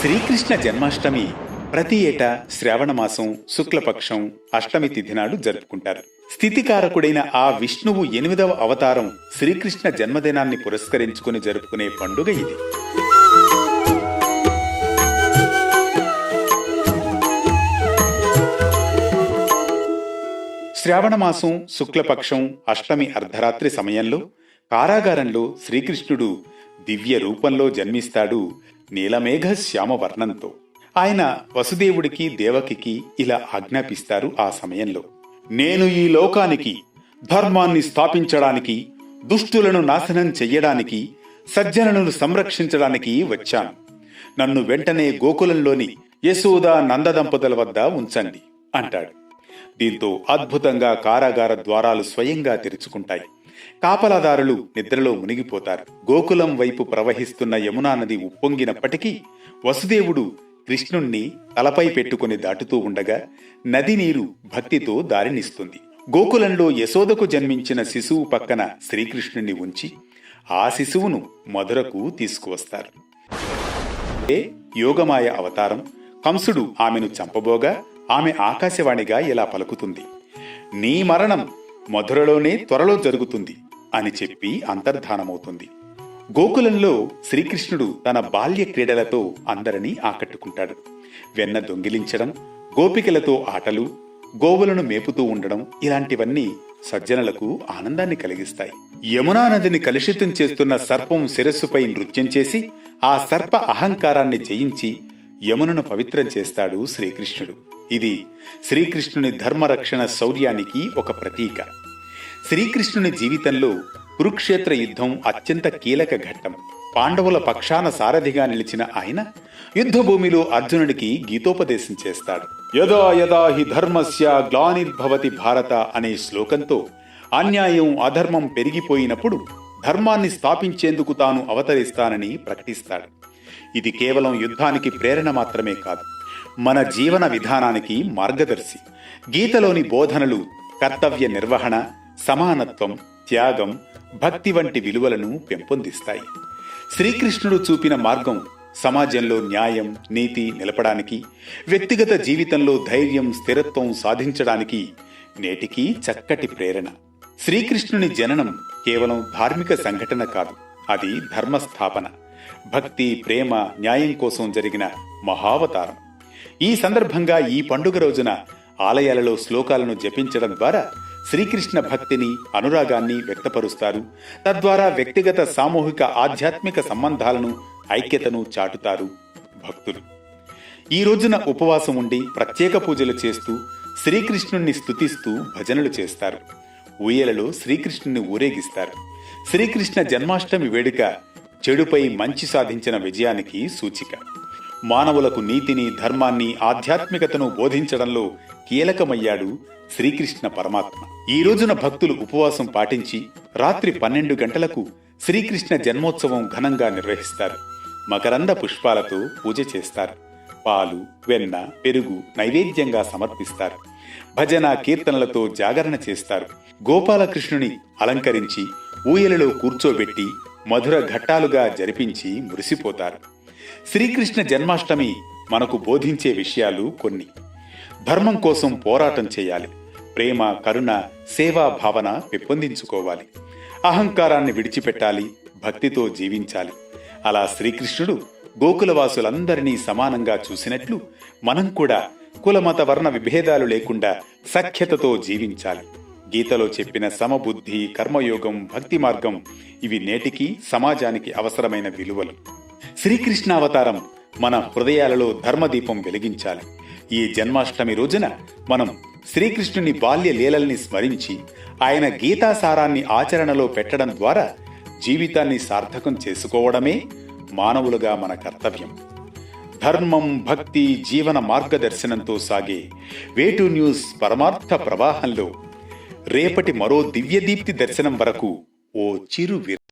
శ్రీకృష్ణ జన్మాష్టమి ప్రతి ఏటా శ్రావణమాసం శుక్లపక్షం అష్టమి తిథి నాడు జరుపుకుంటారు. స్థితికారకుడైన ఆ విష్ణువు ఎనిమిదవ అవతారం శ్రీకృష్ణ జన్మదినాన్ని పురస్కరించుకుని జరుపుకునే పండుగ ఇది. శ్రావణమాసం శుక్లపక్షం అష్టమి అర్ధరాత్రి సమయంలో కారాగారంలో శ్రీకృష్ణుడు దివ్య రూపంలో జన్మిస్తాడు. నీలమేఘ శ్యామవర్ణంతో ఆయన వసుదేవుడికి దేవకికి ఇలా ఆజ్ఞాపిస్తారు ఆ సమయంలో. నేను ఈ లోకానికి ధర్మాన్ని స్థాపించడానికి దుష్టులను నాశనం చెయ్యడానికి సజ్జనులను సంరక్షించడానికి వచ్చాను. నన్ను వెంటనే గోకులంలోని యశోద నందదంపతుల వద్ద ఉంచండి అంటాడు. దీంతో అద్భుతంగా కారాగార ద్వారాలు స్వయంగా తెరుచుకుంటాయి. కాపలాదారులు నిద్రలో మునిగిపోతారు. గోకులం వైపు ప్రవహిస్తున్న యమునా నది ఉప్పొంగినప్పటికీ వసుదేవుడు కృష్ణుణ్ణి తలపై పెట్టుకుని దాటుతూ ఉండగా నది నీరు భక్తితో దారినిస్తుంది. గోకులంలో యశోదకు జన్మించిన శిశువు పక్కన శ్రీకృష్ణుణ్ణి ఉంచి ఆ శిశువును మధురకు తీసుకువస్తారు. యోగమాయ అవతారం? కంసుడు ఆమెను చంపబోగా ఆమె ఆకాశవాణిగా ఇలా పలుకుతుంది. నీ మరణం మధురలోనే త్వరలో జరుగుతుంది అని చెప్పి అంతర్ధానమవుతుంది. గోకులంలో శ్రీకృష్ణుడు తన బాల్య క్రీడలతో అందరినీ ఆకట్టుకుంటాడు. వెన్న దొంగిలించడం గోపికలతో ఆటలు గోవులను మేపుతూ ఉండడం ఇలాంటివన్నీ సజ్జనులకు ఆనందాన్ని కలిగిస్తాయి. యమునా నదిని కలుషితం చేస్తున్న సర్పం శిరస్సుపై నృత్యం చేసి ఆ సర్ప అహంకారాన్ని జయించి యమునను పవిత్రం చేస్తాడు శ్రీకృష్ణుడు. ఇది శ్రీకృష్ణుని ధర్మరక్షణ శౌర్యానికి ఒక ప్రతీక. శ్రీకృష్ణుని జీవితంలో కురుక్షేత్ర యుద్ధం అత్యంత కీలక ఘట్టం. పాండవుల పక్షాన సారథిగా నిలిచిన ఆయన యుద్ధభూమిలో అర్జునుడికి గీతోపదేశం చేస్తాడు. యదా యదా హి ధర్మస్య గ్లానిర్భవతి భారత అనే శ్లోకంతో అన్యాయం అధర్మం పెరిగిపోయినప్పుడు ధర్మాన్ని స్థాపించేందుకు తాను అవతరిస్తానని ప్రకటిస్తాడు. ఇది కేవలం యుద్ధానికి ప్రేరణ మాత్రమే కాదు మన జీవన విధానానికి మార్గదర్శి. గీతలోని బోధనలు కర్తవ్య నిర్వహణ సమానత్వం త్యాగం భక్తి వంటి విలువలను పెంపొందిస్తాయి. శ్రీకృష్ణుడు చూపిన మార్గం సమాజంలో న్యాయం నీతి నిలపడానికి వ్యక్తిగత జీవితంలో ధైర్యం స్థిరత్వం సాధించడానికి నేటికి చక్కటి ప్రేరణ. శ్రీకృష్ణుని జననం కేవలం ధార్మిక సంఘటన కాదు అది ధర్మస్థాపన. భక్తి ప్రేమ న్యాయం కోసం జరిగిన మహావతారం. ఈ సందర్భంగా ఈ పండుగ రోజున ఆలయాలలో శ్లోకాలను జపించడం ద్వారా శ్రీకృష్ణ భక్తిని అనురాగాన్ని వ్యక్తపరుస్తారు. తద్వారా వ్యక్తిగత సామూహిక ఆధ్యాత్మిక సంబంధాలను ఐక్యతను చాటుతారు భక్తులు. ఈ రోజున ఉపవాసం ఉండి ప్రత్యేక పూజలు చేస్తూ శ్రీకృష్ణుణ్ణి స్థుతిస్తూ భజనలు చేస్తారు. ఊయలలో శ్రీకృష్ణుని ఊరేగిస్తారు. శ్రీకృష్ణ జన్మాష్టమి వేడుక చెడుపై మంచి సాధించిన విజయానికి సూచిక. మానవులకు నీతిని ధర్మాన్ని ఆధ్యాత్మికతను బోధించడంలో కీలకమయ్యాడు శ్రీకృష్ణ పరమాత్మ. ఈ రోజున భక్తులు ఉపవాసం పాటించి రాత్రి పన్నెండు గంటలకు శ్రీకృష్ణ జన్మోత్సవం ఘనంగా నిర్వహిస్తారు. మకరంద పుష్పాలతో పూజ చేస్తారు. పాలు వెన్న పెరుగు నైవేద్యంగా సమర్పిస్తారు. భజన కీర్తనలతో జాగరణ చేస్తారు. గోపాలకృష్ణుని అలంకరించి ఊయలలో కూర్చోబెట్టి మధుర ఘట్టాలుగా జరిపించి మురిసిపోతారు. శ్రీకృష్ణ జన్మాష్టమి మనకు బోధించే విషయాలు కొన్ని. ధర్మం కోసం పోరాటం చేయాలి. ప్రేమ కరుణ సేవా భావన పెంపొందించుకోవాలి. అహంకారాన్ని విడిచిపెట్టాలి భక్తితో జీవించాలి. అలా శ్రీకృష్ణుడు గోకులవాసులందరినీ సమానంగా చూసినట్లు మనం కూడా కులమత వర్ణ విభేదాలు లేకుండా సఖ్యతతో జీవించాలి. గీతలో చెప్పిన సమబుద్ధి కర్మయోగం భక్తి మార్గం ఇవి నేటికి సమాజానికి అవసరమైన విలువలు. శ్రీకృష్ణ అవతారం మన హృదయాలలో ధర్మదీపం వెలిగించాలి. ఈ జన్మాష్టమి రోజున మనం శ్రీకృష్ణుని బాల్య లీలల్ని స్మరించి ఆయన గీతాసారాన్ని ఆచరణలో పెట్టడం ద్వారా జీవితాన్ని సార్థకం చేసుకోవడమే మానవులుగా మన కర్తవ్యం. ధర్మం భక్తి జీవన మార్గదర్శనంతో సాగే వేటు న్యూస్ పరమార్థ ప్రవాహంలో రేపటి మరో దివ్యదీప్తి దర్శనం వరకు ఓ చిరు విర-